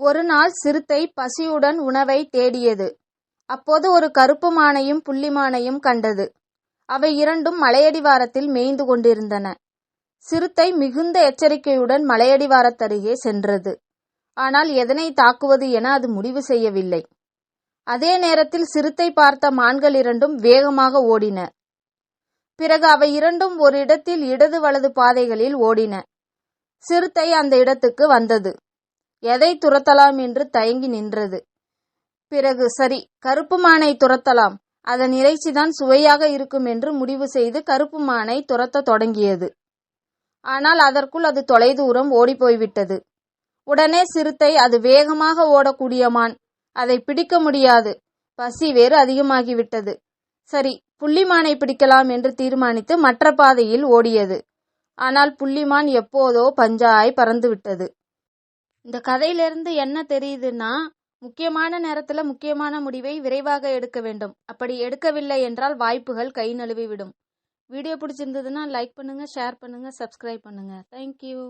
ஒரு நாள் சிறுத்தை பசியுடன் உணவை தேடியது. அப்போது ஒரு கருப்பு மானையும் புள்ளி மானையும் கண்டது. அவை இரண்டும் மலையடிவாரத்தில் மேய்ந்து கொண்டிருந்தன. சிறுத்தை மிகுந்த எச்சரிக்கையுடன் மலையடிவாரத்தருகே சென்றது. ஆனால் எதனை தாக்குவது என அது முடிவு செய்யவில்லை. அதே நேரத்தில் சிறுத்தை பார்த்த மான்கள் இரண்டும் வேகமாக ஓடின. பிறகு அவை இரண்டும் ஒரு இடத்தில் இடது வலது பாதைகளில் ஓடின. சிறுத்தை அந்த இடத்துக்கு வந்தது. எதை துரத்தலாம் என்று தயங்கி நின்றது. பிறகு சரி கருப்பு மானை துரத்தலாம். அதன் இறைச்சிதான் சுவையாக இருக்கும் என்று முடிவு செய்து கருப்பு மானை துரத்த தொடங்கியது. ஆனால் அதற்குள் அது தொலைதூரம் ஓடிப்போய்விட்டது. உடனே சிறுத்தை அது வேகமாக ஓடக்கூடிய மான். அதை பிடிக்க முடியாது. பசி வேறு அதிகமாகிவிட்டது. சரி புள்ளிமானை பிடிக்கலாம் என்று தீர்மானித்து மற்ற பாதையில் ஓடியது. ஆனால் புள்ளிமான் எப்போதோ பஞ்சாய் பறந்துவிட்டது. இந்த கதையிலிருந்து என்ன தெரியுதுன்னா முக்கியமான நேரத்துல முக்கியமான முடிவை விரைவாக எடுக்க வேண்டும். அப்படி எடுக்கவில்லை என்றால் வாய்ப்புகள் கை நழுவி விடும் வீடியோ பிடிச்சிருந்ததுன்னா லைக் பண்ணுங்க ஷேர் பண்ணுங்க சப்ஸ்கிரைப் பண்ணுங்க. தேங்க்யூ